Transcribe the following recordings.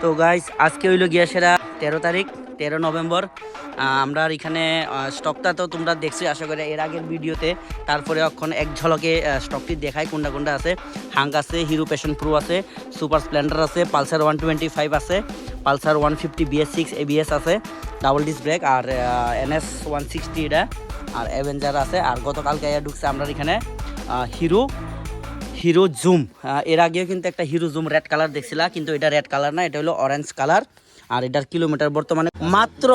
তো গাইস আজকে হইল গিয়া সেরা তেরো তারিখ, তেরো নভেম্বর। আমরা এখানে স্টকটা তো তোমরা দেখছি, আশা করি এর আগের ভিডিওতে। তারপরে এখন এক ঝলকে স্টকটি দেখায় কোনটা কোনটা আছে। হাঙ্ক আছে হিরো প্যাশন প্রো আছে সুপার স্প্লেন্ডার আছে পালসার ওয়ান টোয়েন্টি ফাইভ আছে Pulsar one fifty BS six ABS আছে ডাবল ডিস ব্রেক আর এনএস ওয়ান সিক্সটি এটা। আর অ্যাভেঞ্জার আছে, আর গতকালকে ঢুকছে আমরা এখানে হিরো হিরো জুম। এর আগেও কিন্তু একটা হিরো জুম রেড কালার দেখছিলাম কিন্তু এটা রেড কালার না, এটা হলো অরেঞ্জ কালার আর এটার কিলোমিটার বর্তমানে মাত্র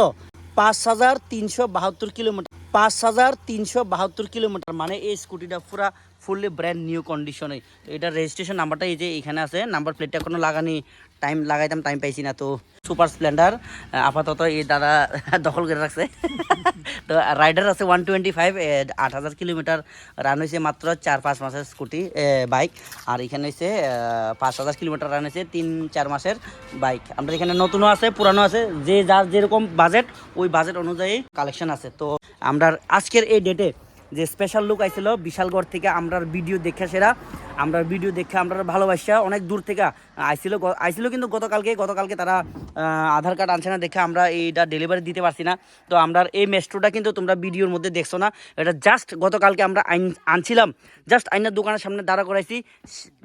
পাঁচ হাজার তিনশো বাহাত্তর কিলোমিটার পাঁচ হাজার তিনশো বাহাত্তর কিলোমিটার মানে এই স্কুটিটা পুরা ফুললি ব্র্যান্ড নিউ কন্ডিশনে তো এটার রেজিস্ট্রেশন নাম্বারটা এই যে এখানে আছে নাম্বার প্লেটটা কোনো লাগানি টাইম লাগাইতাম টাইম পাইছি না, তো সুপার স্প্লেন্ডার আপাতত এই দাদা দখল করে রাখছে। তো রাইডার আছে ওয়ান টোয়েন্টি ফাইভ আট হাজার কিলোমিটার রান হয়েছে মাত্র চার পাঁচ মাসের স্কুটি বাইক আর এখানে হচ্ছে পাঁচ হাজার কিলোমিটার রান হয়েছে তিন, চার মাসের বাইক আমাদের এখানে নতুনও আছে, পুরানো আছে, যে যার যেরকম বাজেট ওই বাজেট অনুযায়ী কালেকশন আছে। তো আমরা আজকের এই ডেটে যে স্পেশাল লুক আইছিল বিশালগড় থেকে আমরার ভিডিও দেখে সেরা। আমরার ভিডিও দেখে আমরা ভালোবাসা অনেক দূর থেকে আইছিল। আইছিল কিন্তু গতকালকে গতকালকে তারা আধার কার্ড আনছে না দেখে আমরা এইটা ডেলিভারি দিতে পারছি না। তো আমরা এই মেস্ট্রোটা কিন্তু তোমরা ভিডিওর মধ্যে দেখছ না। এটা জাস্ট গতকালকে আমরা আইন, আনছিলাম। জাস্ট আইনের দোকানের সামনে দাঁড়া করাইছি।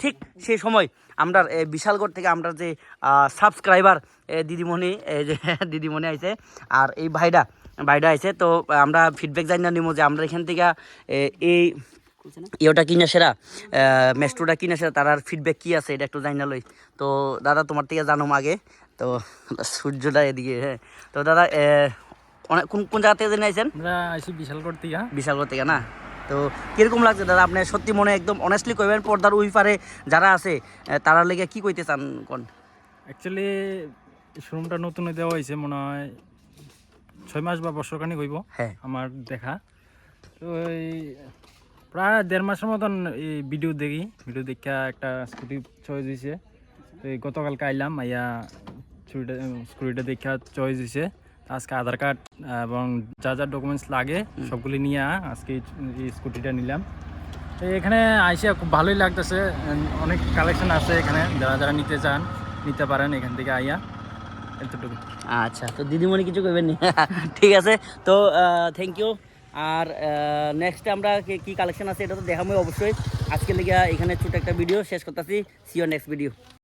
ঠিক সেই সময় আমরা বিশালগড় থেকে আমরা যে সাবস্ক্রাইবার দিদিমণি যে, দিদিমণি আইছে। আর এই ভাইটা ভাইটা আইছে তো আমরা ফিডব্যাক জানি না নিব যে আমরা এখান থেকে এই ইয়েটা কিনা সেরা মেস্ট্রোটা কিনা সেরা তার ফিডব্যাক কি আছে এটা একটু জানি না লই। তো দাদা তোমার থেকে জানো আগে তো সূর্যটা এদিকে হ্যাঁ। তো দাদা অনেক কোন কোন জায়গা থেকে জেনে আইছেন? আইসি বিশালগড় থেকে। বিশালগড় থেকে না? তো কীরকম লাগছে দাদা আপনি সত্যি মনে একদম অনেস্টলি কইবেন পর্দার ওই পারে যারা আছে তারা লেগে কি কইতে চান কোন? অ্যাকচুয়ালি শোরুমটা নতুন দেওয়া হয়েছে মনে হয় ছয় মাস বা বছরখানিক হইব হ্যাঁ। আমার দেখা। তো এই প্রায় দেড় মাসের মতন এই ভিডিও দেখি। ভিডিও দেখা একটা স্কুটি চয়েস হয়েছে তো এই গতকালকে আইলাম আইয়া স্কুটিটা স্কুটিটা দেখা চয়েস হয়েছে আজকে আধার কার্ড এবং যা যা ডকুমেন্টস লাগে সবগুলি নিয়ে আজকে এই- স্কুটিটা নিলাম। তো এখানে আইসিয়া খুব ভালোই লাগতেছে। অনেক কালেকশন আছে এখানে। যারা যারা নিতে চান নিতে পারেন এখান থেকে আইয়া। আচ্ছা তো দিদিমণি কিছু করবেন ঠিক আছে, তো থ্যাংক ইউ আর নেক্সট আমরা কি কি কালেকশন আছে এটা তো দেখাবো অবশ্যই। আজকে লেগে এখানে ছোট একটা ভিডিও শেষ করতেছি। CO next video